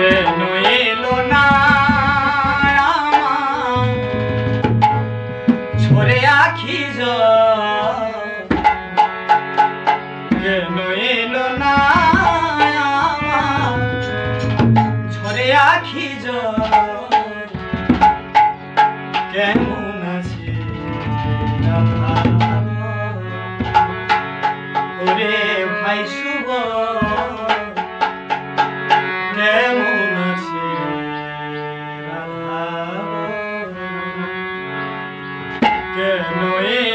কেন এলো না ছড়ে আখি কেন এলো না ছড়ে আখি কেমন আছে ওরে ভাই শুভ নয়ে